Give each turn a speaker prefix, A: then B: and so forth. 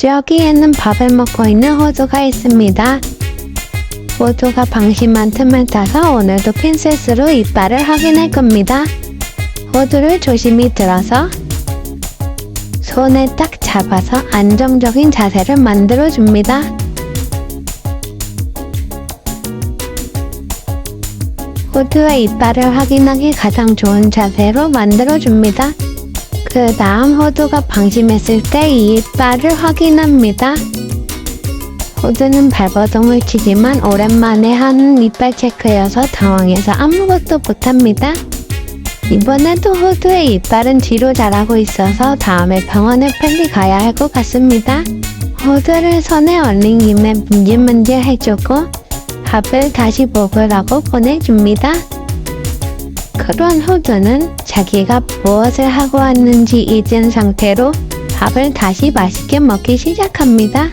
A: 저기에는 밥을 먹고 있는 호두가 있습니다. 호두가 방심한 틈을 타서 오늘도 핀셋으로 이빨을 확인할 겁니다. 호두를 조심히 들어서 손에 딱 잡아서 안정적인 자세를 만들어 줍니다. 호두의 이빨을 확인하기 가장 좋은 자세로 만들어 줍니다. 그 다음 호두가 방심했을 때 이 이빨을 확인합니다. 호두는 발버둥을 치지만 오랜만에 하는 이빨 체크여서 당황해서 아무것도 못합니다. 이번에도 호두의 이빨은 뒤로 자라고 있어서 다음에 병원에 빨리 가야 할 것 같습니다. 호두를 손에 얼린 김에 문질문질 해주고 밥을 다시 먹으라고 보내줍니다. 그런 호두는 자기가 무엇을 하고 왔는지 잊은 상태로 밥을 다시 맛있게 먹기 시작합니다.